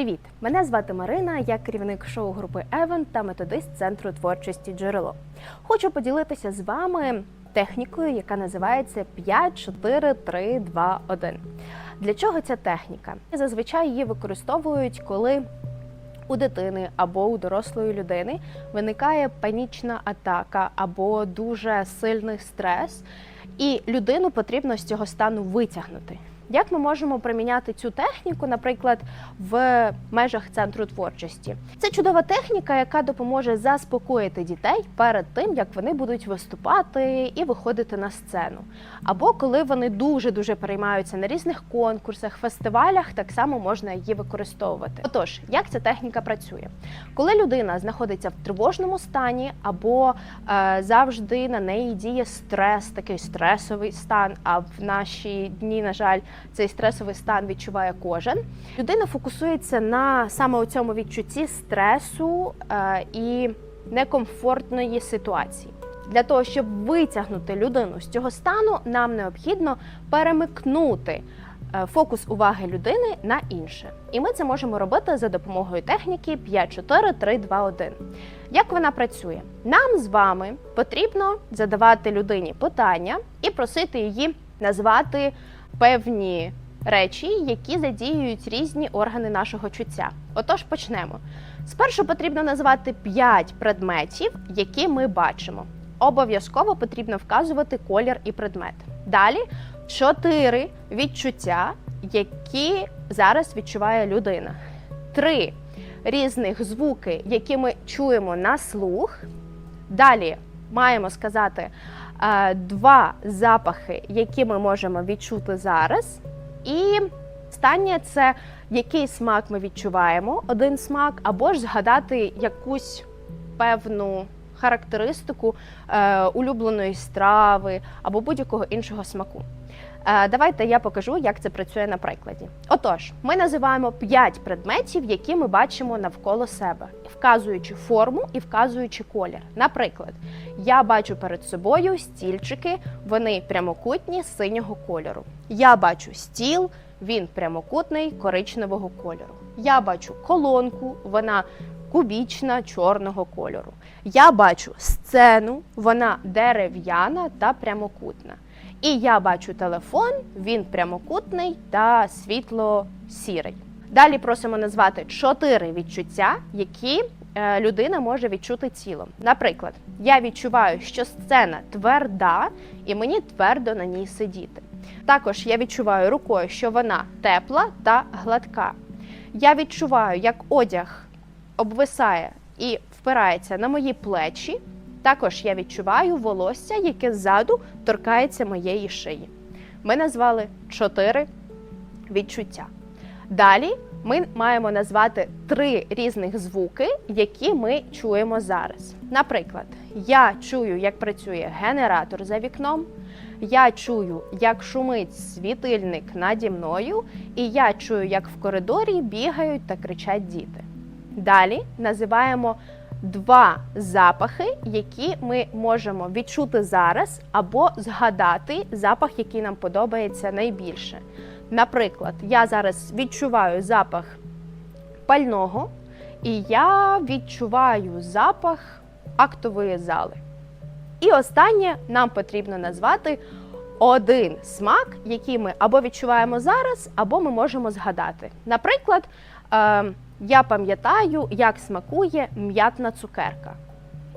Привіт! Мене звати Марина, я керівник шоу групи Евен та методист центру творчості Джерело. Хочу поділитися з вами технікою, яка називається 5, 4, 3, 2, 1. Для чого ця техніка? Зазвичай її використовують, коли у дитини або у дорослої людини виникає панічна атака або дуже сильний стрес, і людину потрібно з цього стану витягнути. Як ми можемо приміняти цю техніку, наприклад, в межах центру творчості? Це чудова техніка, яка допоможе заспокоїти дітей перед тим, як вони будуть виступати і виходити на сцену. Або коли вони дуже дуже переймаються на різних конкурсах, фестивалях, так само можна її використовувати. Отож, як ця техніка працює? Коли людина знаходиться в тривожному стані, або е, завжди на неї діє стрес, такий стресовий стан. А в наші дні, на жаль, цей стресовий стан відчуває кожен. Людина фокусується на саме у цьому відчутті стресу е, і некомфортної ситуації. Для того, щоб витягнути людину з цього стану, нам необхідно перемикнути е, фокус уваги людини на інше. І ми це можемо робити за допомогою техніки 5, 4, 3, 2, 1. Як вона працює? Нам з вами потрібно задавати людині питання і просити її назвати певні речі, які задіюють різні органи нашого чуття. Отож, почнемо. Спершу потрібно назвати 5 предметів, які ми бачимо. Обов'язково потрібно вказувати колір і предмет. Далі 4 відчуття, які зараз відчуває людина. Три різних звуки, які ми чуємо на слух. Далі маємо сказати два запахи, які ми можемо відчути зараз. І останнє це який смак ми відчуваємо, один смак, або ж згадати якусь певну характеристику е, улюбленої страви або будь-якого іншого смаку. Е, Давайте я покажу, як це працює на прикладі. Отож, ми називаємо 5 предметів, які ми бачимо навколо себе, вказуючи форму і вказуючи колір. Наприклад, я бачу перед собою стільчики, вони прямокутні синього кольору. Я бачу стіл, він прямокутний коричневого кольору. Я бачу колонку, вона кубічна чорного кольору. Я бачу сцену, вона дерев'яна та прямокутна. І я бачу телефон, він прямокутний та світло-сірий. Далі просимо назвати чотири відчуття, які е, людина може відчути тілом. Наприклад, я відчуваю, що сцена тверда, і мені твердо на ній сидіти. Також я відчуваю рукою, що вона тепла та гладка. Я відчуваю, як одяг обвисає і впирається на мої плечі. Також я відчуваю волосся, яке ззаду торкається моєї шиї. Ми назвали чотири відчуття. Далі ми маємо назвати три різних звуки, які ми чуємо зараз. Наприклад, я чую, як працює генератор за вікном, я чую, як шумить світильник наді мною, і я чую, як в коридорі бігають та кричать діти. Далі називаємо два запахи, які ми можемо відчути зараз, або згадати запах, який нам подобається найбільше. Наприклад, я зараз відчуваю запах пального, і я відчуваю запах актової зали. І останнє нам потрібно назвати один смак, який ми або відчуваємо зараз, або ми можемо згадати. Наприклад, е, я пам'ятаю, як смакує м'ятна цукерка.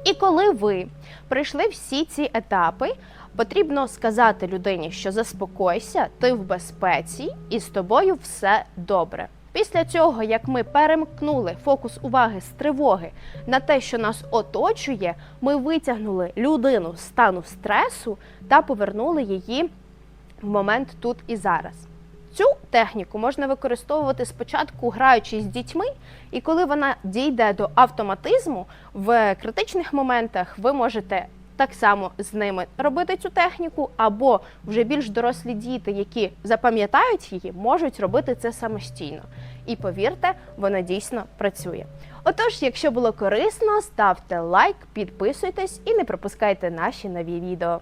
І коли ви пройшли всі ці етапи, потрібно сказати людині, що заспокойся, ти в безпеці і з тобою все добре. Після цього, як ми перемкнули фокус уваги з тривоги на те, що нас оточує, ми витягнули людину з стану стресу та повернули її в момент тут і зараз. Цю техніку можна використовувати спочатку граючи з дітьми, і коли вона дійде до автоматизму, в критичних моментах ви можете так само з ними робити цю техніку, або вже більш дорослі діти, які запам'ятають її, можуть робити це самостійно. І повірте, вона дійсно працює. Отож, якщо було корисно, ставте лайк, підписуйтесь і не пропускайте наші нові відео.